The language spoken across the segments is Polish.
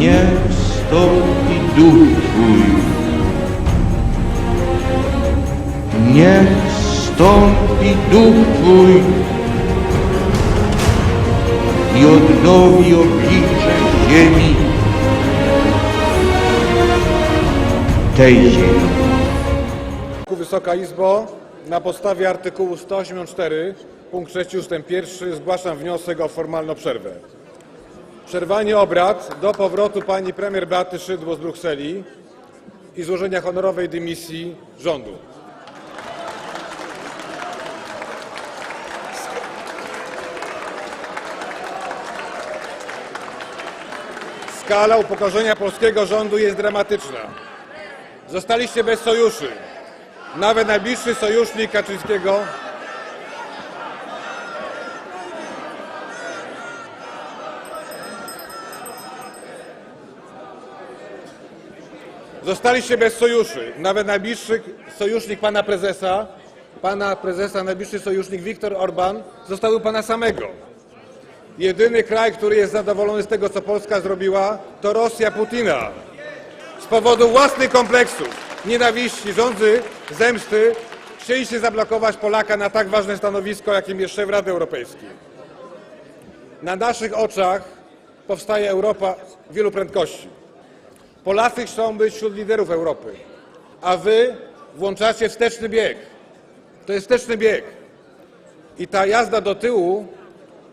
nie wstąpi duch Twój. Nie wstąpi duch Twój i odnowi oblicze ziemi tej ziemi. Wysoka Izbo, na podstawie artykułu 184 punkt 3 ust. 1 zgłaszam wniosek o formalną przerwę. Przerwanie obrad do powrotu pani premier Beaty Szydło z Brukseli i złożenia honorowej dymisji rządu. Skala upokorzenia polskiego rządu jest dramatyczna. Zostaliście bez sojuszy. Nawet najbliższy sojusznik Kaczyńskiego Zostaliście bez sojuszy. Nawet najbliższy sojusznik pana prezesa, pana prezesa, najbliższy sojusznik Viktor Orban został u pana samego. Jedyny kraj, który jest zadowolony z tego, co Polska zrobiła, to Rosja Putina. Z powodu własnych kompleksów, nienawiści, rządzy, zemsty chcieliście zablokować Polaka na tak ważne stanowisko, jakim jest szef Rady Europejskiej. Na naszych oczach powstaje Europa wielu prędkości. Polacy chcą być wśród liderów Europy, a wy włączacie wsteczny bieg. To jest wsteczny bieg. I ta jazda do tyłu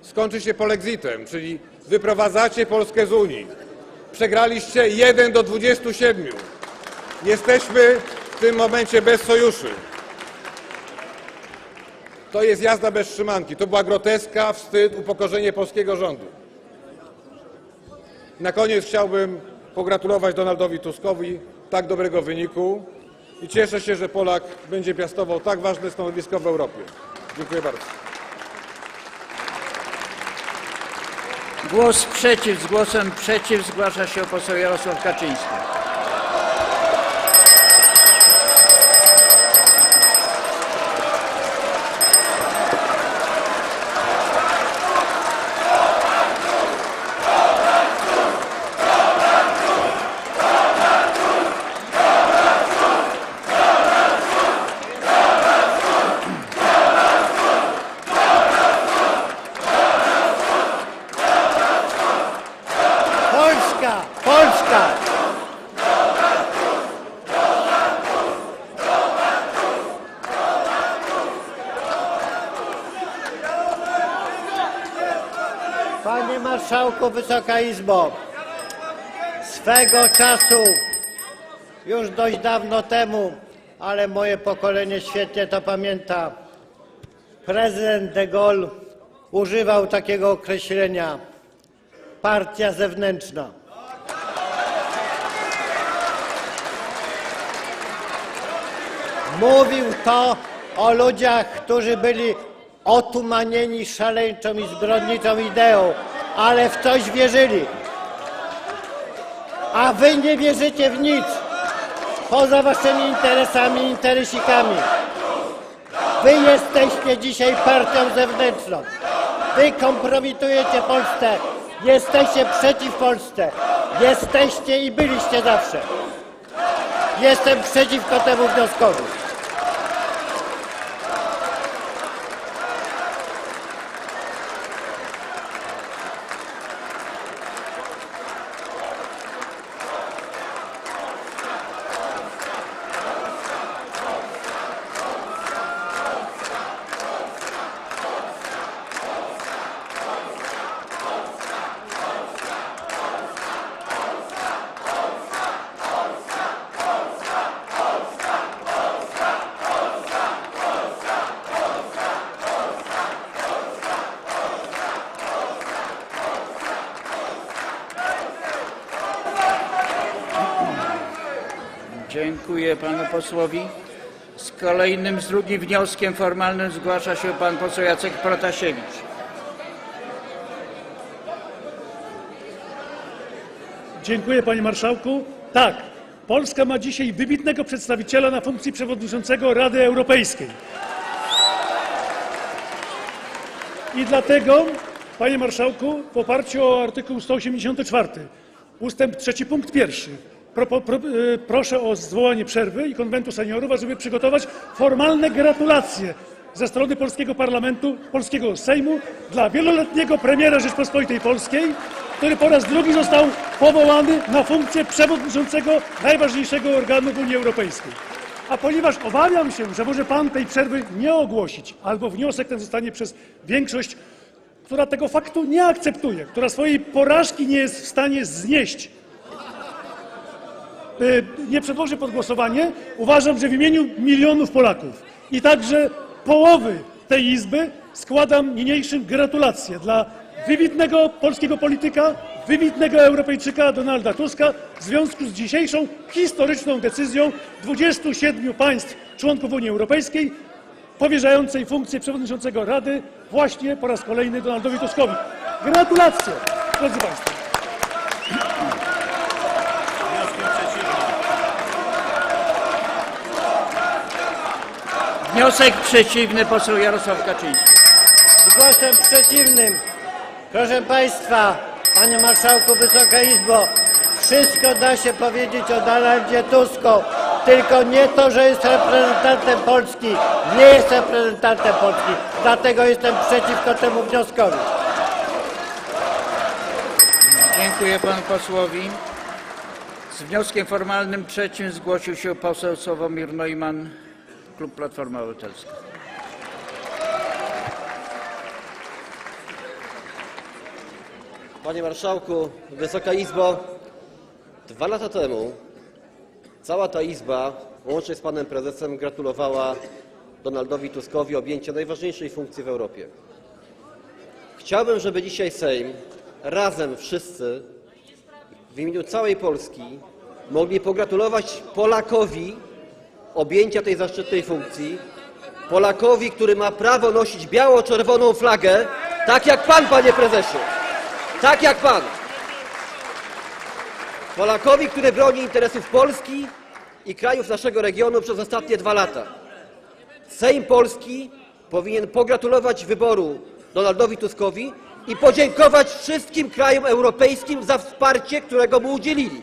skończy się polexitem, czyli wyprowadzacie Polskę z Unii. Przegraliście 1 do 27. Jesteśmy w tym momencie bez sojuszy. To jest jazda bez trzymanki. To była groteska, wstyd, upokorzenie polskiego rządu. Na koniec chciałbym pogratulować Donaldowi Tuskowi tak dobrego wyniku i cieszę się, że Polak będzie piastował tak ważne stanowisko w Europie. Dziękuję bardzo. Głos przeciw, z głosem przeciw zgłasza się poseł Jarosław Kaczyński. Panie Marszałku, Wysoka Izbo, swego czasu, już dość dawno temu, ale moje pokolenie świetnie to pamięta, prezydent de Gaulle używał takiego określenia partia zewnętrzna. Mówił to o ludziach, którzy byli otumanieni szaleńczą i zbrodniczą ideą, ale w coś wierzyli. A wy nie wierzycie w nic poza waszymi interesami interesikami. Wy jesteście dzisiaj partią zewnętrzną. Wy kompromitujecie Polskę. Jesteście przeciw Polsce. Jesteście i byliście zawsze. Jestem przeciwko temu wnioskowi. Dziękuję panu posłowi. Z kolejnym, z drugim wnioskiem formalnym zgłasza się pan poseł Jacek Protasiewicz. Dziękuję panie marszałku. Tak, Polska ma dzisiaj wybitnego przedstawiciela na funkcji przewodniczącego Rady Europejskiej. I dlatego, panie marszałku, w oparciu o artykuł 184 ustęp 3 punkt 1 E, proszę o zwołanie przerwy i konwentu seniorów, ażeby przygotować formalne gratulacje ze strony polskiego parlamentu, polskiego Sejmu dla wieloletniego premiera Rzeczpospolitej Polskiej, który po raz drugi został powołany na funkcję przewodniczącego najważniejszego organu w Unii Europejskiej. A ponieważ obawiam się, że może pan tej przerwy nie ogłosić, albo wniosek ten zostanie przez większość, która tego faktu nie akceptuje, która swojej porażki nie jest w stanie znieść, nie przedłoży pod głosowanie, uważam, że w imieniu milionów Polaków i także połowy tej Izby składam niniejszym gratulacje dla wybitnego polskiego polityka, wybitnego Europejczyka Donalda Tuska w związku z dzisiejszą historyczną decyzją 27 państw członków Unii Europejskiej powierzającej funkcję przewodniczącego Rady właśnie po raz kolejny Donaldowi Tuskowi. Gratulacje, drodzy Państwo. Wniosek przeciwny poseł Jarosław Kaczyński. Z głosem przeciwnym. Proszę Państwa, Panie Marszałku, Wysoka Izbo, wszystko da się powiedzieć o Donaldzie Tusku, tylko nie to, że jest reprezentantem Polski. Nie jest reprezentantem Polski, dlatego jestem przeciwko temu wnioskowi. Dziękuję panu posłowi. Z wnioskiem formalnym trzecim zgłosił się poseł Sławomir Neumann, klub Platforma Obywatelska. Panie Marszałku, Wysoka Izbo, dwa lata temu cała ta Izba, łącznie z Panem Prezesem, gratulowała Donaldowi Tuskowi objęcia najważniejszej funkcji w Europie. Chciałbym, żeby dzisiaj Sejm, razem wszyscy, w imieniu całej Polski, mogli pogratulować Polakowi objęcia tej zaszczytnej funkcji, Polakowi, który ma prawo nosić biało-czerwoną flagę, tak jak Pan, Panie Prezesie. Tak jak pan. Polakowi, który broni interesów Polski i krajów naszego regionu przez ostatnie dwa lata. Sejm Polski powinien pogratulować wyboru Donaldowi Tuskowi i podziękować wszystkim krajom europejskim za wsparcie, którego mu udzielili.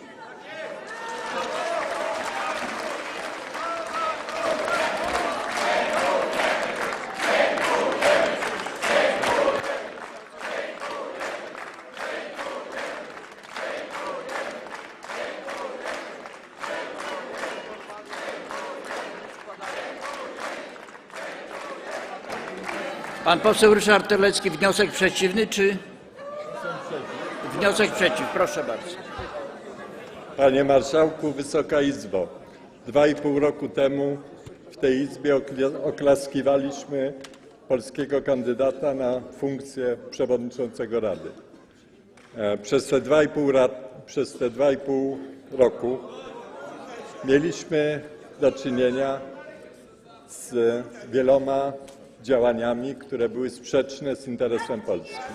Pan poseł Ryszard Terlecki, wniosek przeciwny czy? Wniosek przeciw, proszę bardzo. Panie Marszałku, Wysoka Izbo! Dwa i pół roku temu w tej Izbie oklaskiwaliśmy polskiego kandydata na funkcję przewodniczącego Rady. E, Przez te dwa i pół, przez te dwa i pół roku mieliśmy do czynienia z wieloma działaniami, które były sprzeczne z interesem Polski.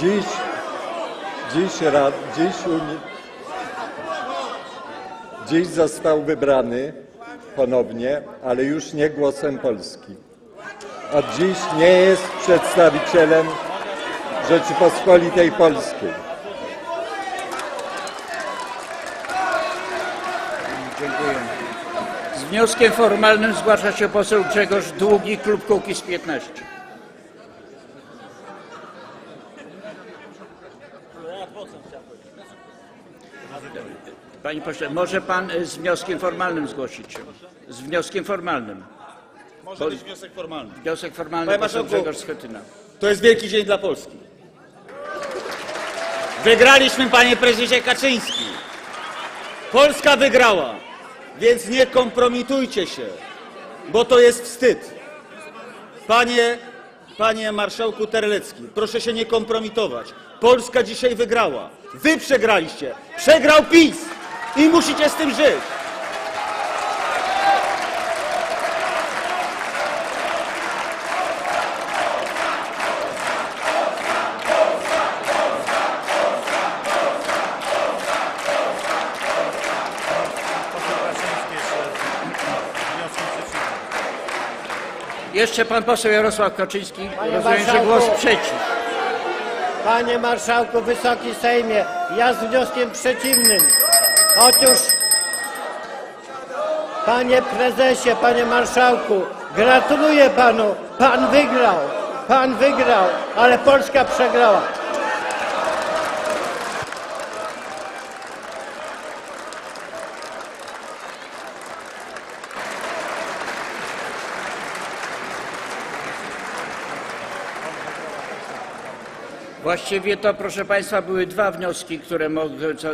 Dziś Dziś, dziś, dziś został wybrany ponownie, ale już nie głosem Polski. Od dziś nie jest przedstawicielem Rzeczypospolitej Polskiej. Dziękuję. Z wnioskiem formalnym zgłasza się poseł Grzegorz Długi, klub Kukiz 15. Panie pośle, może pan y, z wnioskiem formalnym zgłosić się? Z wnioskiem formalnym. Może być wniosek formalny. Wniosek formalny Panie poseł marszałku. Grzegorz Schetyna. To jest wielki dzień dla Polski. Wygraliśmy, panie prezesie Kaczyński. Polska wygrała, więc nie kompromitujcie się, bo to jest wstyd. Panie, panie marszałku Terlecki, proszę się nie kompromitować. Polska dzisiaj wygrała. Wy przegraliście. Przegrał PiS i musicie z tym żyć. Jeszcze pan poseł Jarosław Kaczyński. Panie Rozumiem, że marszałku. głos przeciw. Panie Marszałku, Wysoki Sejmie, ja z wnioskiem przeciwnym. Otóż, Panie Prezesie, Panie Marszałku, gratuluję Panu. Pan wygrał, Pan wygrał, ale Polska przegrała. Właściwie to, proszę Państwa, były dwa wnioski, które czy